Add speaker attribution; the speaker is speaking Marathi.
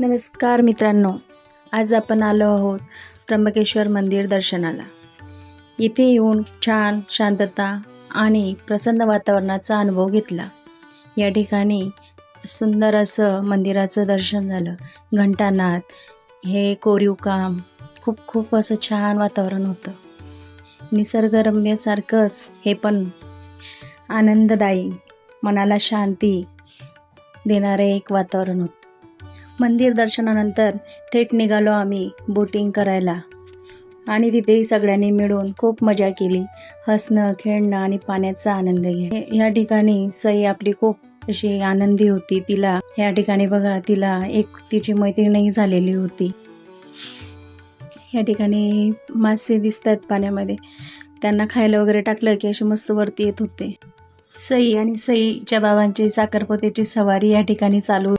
Speaker 1: नमस्कार मित्रांनो आज आपण आलो आहोत त्र्यंबकेश्वर मंदिर दर्शनाला. इथे येऊन छान शांतता आणि प्रसन्न वातावरणाचा अनुभव घेतला. या ठिकाणी सुंदर असं मंदिराचं दर्शन झालं. घंटानाथ हे कोरीव काम खूप खूप असं छान वातावरण होतं. निसर्गरम्यसारखंच हे पण आनंददायी मनाला शांती देणारे एक वातावरण होतं. मंदिर दर्शनानंतर थेट निघालो आम्ही बोटिंग करायला. आणि तिथेही सगळ्यांनी मिळून खूप मजा केली. हसणं खेळणं आणि पाण्याचा आनंद घे या ठिकाणी सई आपली खूप अशी आनंदी होती. तिला या ठिकाणी बघा तिला एक तिची मैत्रीणही झालेली होती. या ठिकाणी मासे दिसतात पाण्यामध्ये. त्यांना खायला वगैरे टाकलं की असे मस्त वरती येत होते. सई आणि सईच्या बाबांची साखरपोत्याची सवारी या ठिकाणी चालू